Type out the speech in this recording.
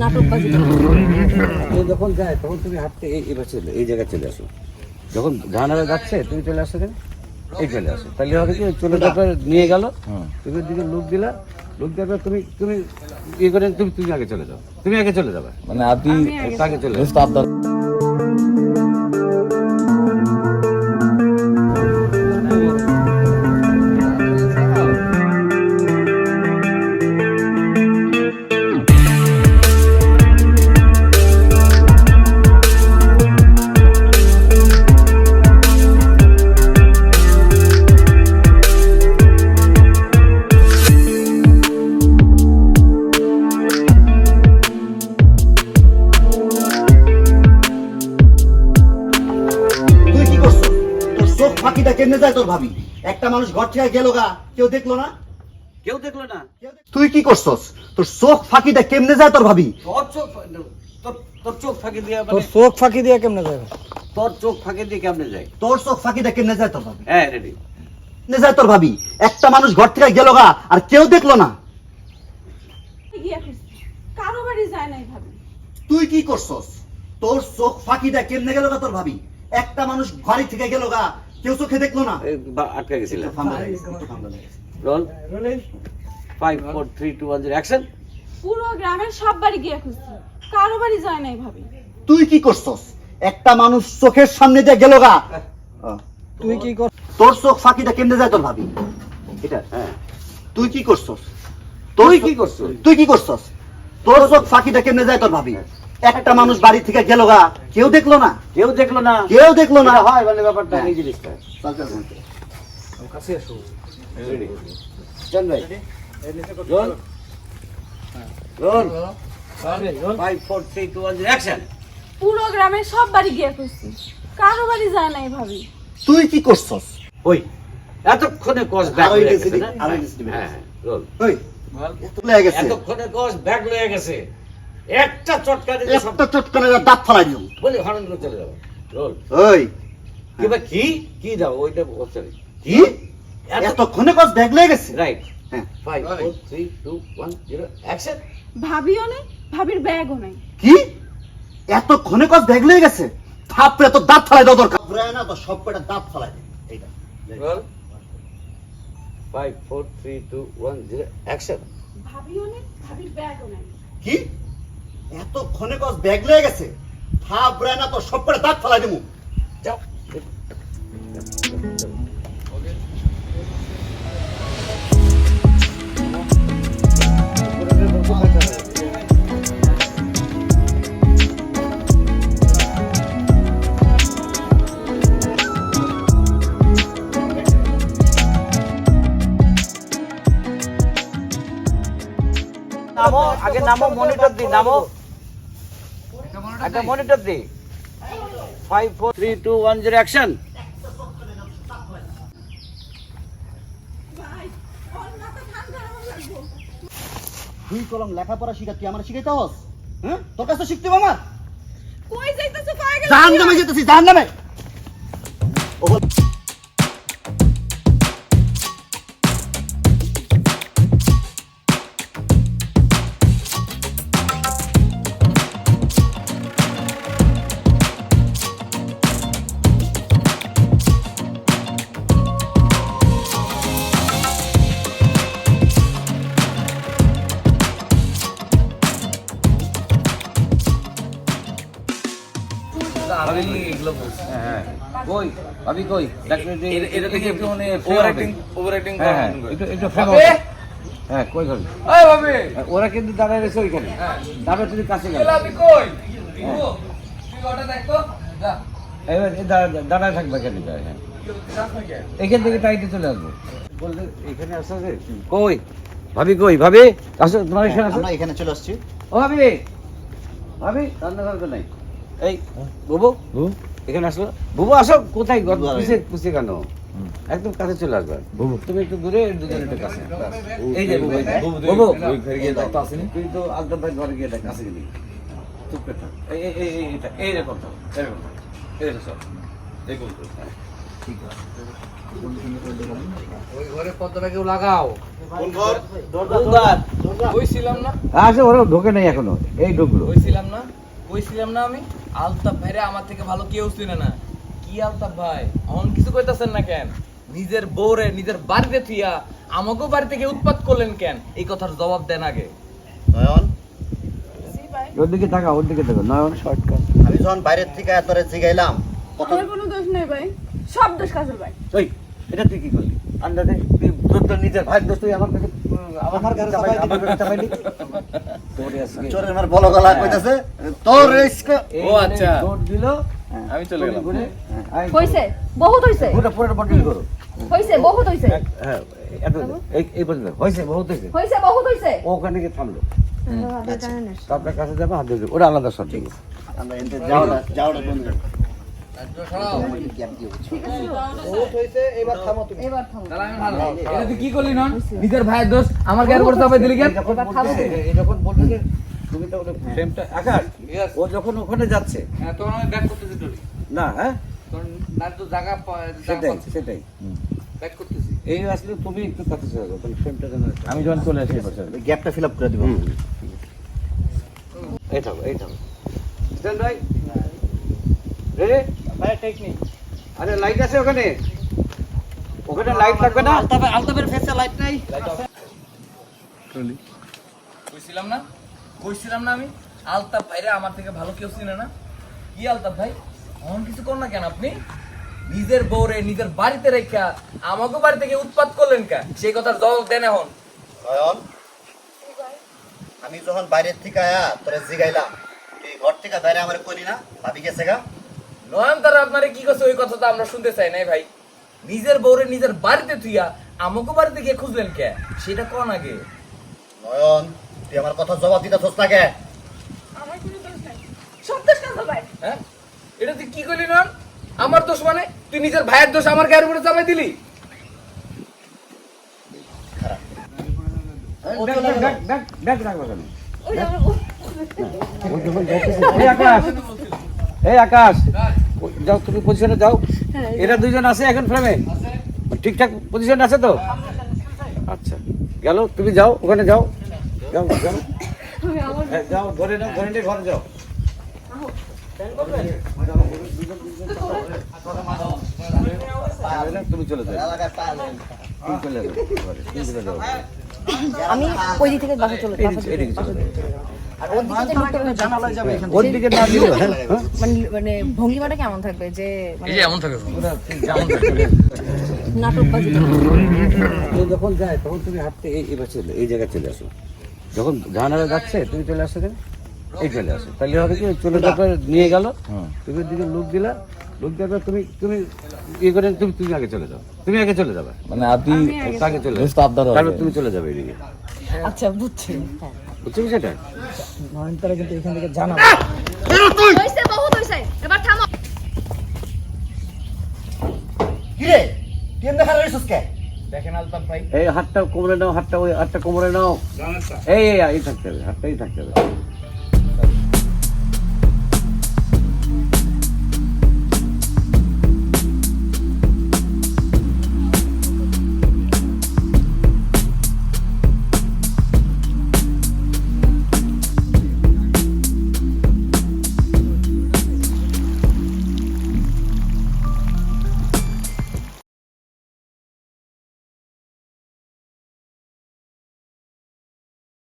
নাটকবাজি যখন যায় তখন তুমি হাঁটতে এই এবার চলে এই জায়গায় চলে আসো। যখন জানালা যাচ্ছে তুমি চলে আসো কেন এই চলে আসো। তাহলে হবে কি চলে যাওয়ার নিয়ে গেল। তুমি দিকে লোক দিলা। লোক দেওয়ার পর তুমি তুমি ইয়ে করে তুমি তুমি আগে চলে যাও। তুমি আগে চলে যাবে। মানে আপনি আগে চলে যাও ফাঁকিটা কেমনে যায় তোর ভাবি? একটা মানুষ ঘর থেকে গেল গা কেউ দেখল না? কেউ দেখল না। তুই কি করছস? তোর চোখ ফাঁকিটা কেমনে যায় তোর ভাবি? তোর চোখ তোর চোখ ফাঁকি দিয়ে তোর মানে চোখ ফাঁকি দিয়ে কেমনে যাবে তোর চোখ ফাঁকি দিয়ে কেমনে যায়? তোর চোখ ফাঁকিটা কেমনে যায় তোর ভাবি? হ্যাঁ রেডি কেমনে যায় তোর ভাবি? একটা মানুষ ঘর থেকে গেল গা আর কেউ দেখল না। কারও বাড়ি যায় নাই ভাবি। তুই কি করছস? তোর চোখ ফাঁকিটা কেমনে গেল গা তোর ভাবি? একটা মানুষ বাড়ি থেকে গেল গা কেউ চোখে দেখল না। আটকে লেগেছে। Roll five four three two one zero action পুরো গ্রামের সব বাড়ি গিয়া খুঁজছি। কারও বাড়ি যায় নাই ভাবি। তুই কি করছস? একটা মানুষ চোখের সামনে দিয়ে গেল গা। তুই কি কর তোর চোখ ফাঁকিটা কেমনে যায় তোর ভাবি? এটা? হ্যাঁ। তুই কি করছস? তুই কি করছস? তুই কি করছস? তোর চোখ ফাঁকিটা কেমনে যায় তোর ভাবি? একটা মানুষ বাড়ি থেকে গেল গা। কেউ দেখল না। কেউ দেখল না। কেউ দেখল না। হয় মানে ব্যাপারটা এই জিনিসটা। রেডি চল ভাই। Roll? Roll? Five four three two one action পুরো গ্রামের সব বাড়ি গিয়া খুঁজছি। কারও বাড়ি যায় নাই ভাবি। তুই কি করছস? ওই। এতক্ষণে কস ব্যাক হয়ে গেছে হ্যাঁ রোল। ওই। এতক্ষণে কস ব্যাক হয়ে গেছে। একটা চটকা দিলে একটা চটকানে দাঁত ফলাই দিও। বলি হরণ করে চলে যাবে। রোল। ওই। কিবা কি? কি দাও? ওইটা সরি কি? এতক্ষণে কস ব্যাগ লেগে গেছে? রাইট হ্যাঁ। Five four three two one zero action ভাবিও নেই ভাবির ব্যাগও নাই। কি? এতক্ষণে কস ব্যাগ লেগে গেছে? থাপড়ে তো দাঁত ফলাই দাও দরকার। ঘুরায় না তো সব কটা দাঁত ফলাই দে। এইটা। Roll five four three two one zero action ভাবিও নেই ভাবির ব্যাগও নাই। কি? এতক্ষণে কস ব্যাগ লেগে গেছে। থাপড়ে না তো সব কটা দাঁত ফলাই দেবো যাও। নামো, আগে নামো মনিটর দি নামো। একটা মনিটর দি। Five four three two one zero action দুই কলম লেখাপড়া শিখা তুই আমার শিখাইতে হস? হ্যাঁ? তোর কাছে শিখতে হবে আমার? কই যাইতেছো? কই গেল জাহান নামে যেতেছি জাহান নামে হ্যাঁ কই? ভাবি কই? এটা থেকে একটু মানে over over acting acting over acting হ্যাঁ হ্যাঁ একটু একটু হ্যাঁ কই ভাবি? এই ভাবি! ওরা কিন্তু দাঁড়ায় রয়েছে ওইখানে। তারপর তুমি কাছে গেলে। আপনি কই? তুই ওটা দেখ তো। যা। এবার দাঁড়ায় থাকবে এখানে হ্যাঁ। এখান থেকে টাইটে চলে আসব। বললে এখানে আসো যে? কই? ভাবি কই? ভাবি আসো তোমার এখানে আসো। এখানে চলে আসছি। ও ভাবি! ভাবি রান্নাঘর তো নাই। এই বুবু এখানে আসো বুবু আসো কোথায়? আসো। পুষে পুষে কেন একদম কাছে চলে আসবে। বুবু। তুমি একটু দূরে দুজন একটু কাছে। এই যে বুবু বুবু ওই ঘরে গিয়ে দায়িত্ব আসেনি? তুই তো একদম ভাই ঘরে গিয়ে দেখ কাছে গেলি চুপ করে থাক। এই এই এই এই এটা এই রে কথা এই রে কথা এই রে সব। দেখুন হ্যাঁ। ওই ঘরে পর্দাটা কেউ লাগাও। কোন ঘর? কইছিলাম না? আসে ওরা ঢোকে নাই এখনও। এই ঢুকলো। কইছিলাম না? কইছিলাম না আমি? আলতাফ ভাইরে আমার থেকে ভালো কেউ চিনে না। কি আলতাফ ভাই? অন কিছু কইতাছেন না কেন? নিজের বউরে নিজের বাড়িতে থুইয়া আমাকেও বাড়ি থেকে উৎপাত করলেন কেন? এই কথার জবাব দেন আগে। নয়ন? ওর দিকে তাকা ওর দিকে তাকা নয়ন শর্টকাট আমি যখন বাইরের থেকে এতরে জিগাইলাম আমার কোনো দোষ নেই ভাই। সব দোষ কাজের ভাই। ওই এটা তুই কি করলি? আন্দাজে তুই তোর তোর নিজের ভাই দোষ তুই আমার কাছে আমার কাছে চাপাই আমার কাছে চাপাইলি তোর আজকে চোরের আমার বলো গলা কইতাছে তোর রিস্ক ও আচ্ছা। দৌড় দিল আমি চলে গেলাম। ঘুরে, হ্যাঁ, হইছে বহুত হইছে। পুরো পুরো বন্ডিল করো। হইছে বহুত হইছে। হ্যাঁ এই এই পর্যন্ত। হয়েছে বহুত হয়েছে হইছে বহুত হইছে। ওখানে গিয়ে থামলো। তারপরে কাছে যাব হাত দিয়ে ওটা আলাদা শট ঠিক আছে। আমরা এনতে যাওয়াটা যাওয়াটা বন্ধ। এবার থামো কি করলি নন? নিজের ভাইয়ের দোষ। আমার গায়ের উপর চাপাই দিলি কেন যখন বলতেছে, এই যখন বলবে তুমি তো ফ্রেমটা আকাশ ও যখন ওখানে যাচ্ছে। হ্যাঁ তখন আমি ব্যাক করতেছি না হ্যাঁ? তখন তো জায়গা সেটাই পাচ্ছি। সেটাই। ব্যাক করতেছি। এই আসলে তুমি একটু ফ্রেমটা আমি যখন চলে আসি বছর গ্যাপটা ফিল আপ করে দিব। এই থাকো এই থাকো স্ট্যান্ড বাই টেকনিক আরে লাইট আছে ওখানে? ওখানে লাইট থাকবে না? আলতাফের ফেসে লাইট নাই। কইছিলাম না? কইছিলাম না আমি? আলতাফ ভাইরা আমার থেকে ভালো কেউ চিনে না। কি আলতাফ ভাই? এমন কিছু কর না কেন আপনি? নিজের বউরে নিজের বাড়িতে রেখা আমাকে বাড়ি থেকে উৎপাত করলেন কেন সেই কথার জবাব দেন এখন। নয়ন আমি যখন বাইরের থেকে আয়া তোরে জিগাইলাম তুই ঘর থেকে বাইরে আমার করি না? ভাবি গেছে গা। নয়ন তারা আপনারে কি করছে? ওই কথা তো আমরা শুনতে চাই নাই ভাই। নিজের বউরে নিজের বাড়িতে থুইয়া আমাকে বাড়িতে গিয়ে খুঁজলেন কে? সেটা কোন আগে? নয়ন তুই আমার কথা জবাব দিতে না কে? আমার কোনো দোষ নাই। সব দোষ কাজের ভাই। হ্যাঁ? এটা তুই কি করলি নন আমার দোষ মানে? তুই নিজের ভাইয়ের দোষ আমার গায়ের উপরে চাপাই দিলি? এই আকাশ। এই আকাশ। ও- যাও তুমি পজিশনে যাও। এরা দুইজন আছে এখন ফ্রেমে ঠিকঠাক পজিশন আছে তো? আচ্ছা গেল তুমি যাও ওখানে যাও। যাও যাও। হ্যাঁ, যাও ধরে নাও ধরে নিয়ে ঘরে যাও। তুমি চলে যাও। আমি ওই দিক থেকে বাসা চলে যাও। আর ওর দিকে যে ঢুকতে হবে জানালা যাবে এখান ওর দিকে না দিও হ্যাঁ হ্যাঁ? মানে মানে ভঙ্গিমাটা কেমন থাকবে? যে মানে এমন যেমন যখন যায় তখন তুমি হাঁটতে এই এবার চলে এই জায়গায় চলে আসো। যখন জানালা যাচ্ছে তুমি চলে আসো কেন এই চলে আসো। তাহলে হবে কি চলে যাওয়ার নিয়ে গেল। তুমি দিকে লুক দিলা। লুক দেওয়ার পর তুমি তুমি ইয়ে করে তুমি তুমি আগে চলে যাও। তুমি আগে চলে যাবে। মানে আপনি তাকে চলে তুমি চলে যাবে এদিকে। আচ্ছা বুঝছি। হ্যাঁ। বুঝছ নয়নতারা কিন্তু এখান থেকে জানাব হইছে বহুত হইছে। এবার থামো। কি রে তুই এমনি কে? দেখেন আলতাফ ভাই। এই হাতটা কোমরে নাও হাতটা ওই হাতটা কোমরে নাও। এই এই এই থাকতে হবে হাতটাই থাকতে হবে।